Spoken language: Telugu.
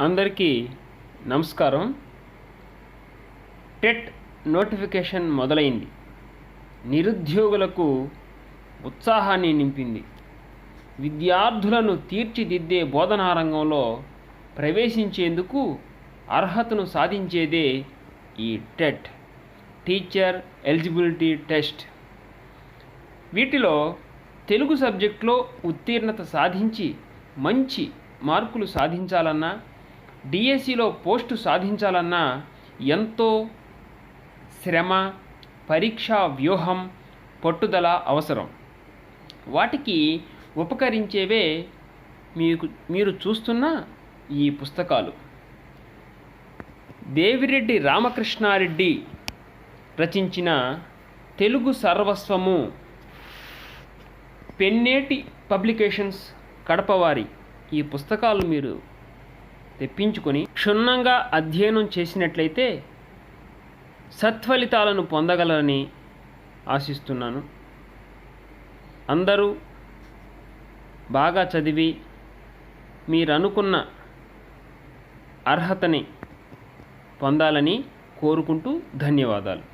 అందరికీ నమస్కారం. టెట్ నోటిఫికేషన్ మొదలైంది. నిరుద్యోగులకు ఉత్సాహాన్ని నింపింది. విద్యార్థులను తీర్చిదిద్దే బోధనా రంగంలో ప్రవేశించేందుకు అర్హతను సాధించేదే ఈ టెట్ టీచర్ ఎలిజిబిలిటీ టెస్ట్. వీటిలో తెలుగు సబ్జెక్టులో ఉత్తీర్ణత సాధించి మంచి మార్కులు సాధించాలన్నా డిఎస్సిలో పోస్టు సాధించాలన్నా ఎంతో శ్రమ పరీక్షా వ్యూహం పట్టుదల అవసరం. వాటికి ఉపకరించేవే మీకు మీరు చూస్తున్న ఈ పుస్తకాలు. దేవిరెడ్డి రామకృష్ణారెడ్డి రచించిన తెలుగు సర్వస్వము పెన్నేటి పబ్లికేషన్స్ కడపవారి. ఈ పుస్తకాలు మీరు తెప్పించుకొని క్షుణ్ణంగా అధ్యయనం చేసినట్లయితే సత్ఫలితాలను పొందగలరని ఆశిస్తున్నాను. అందరూ బాగా చదివి మీరు అనుకున్న అర్హతని పొందాలని కోరుకుంటూ ధన్యవాదాలు.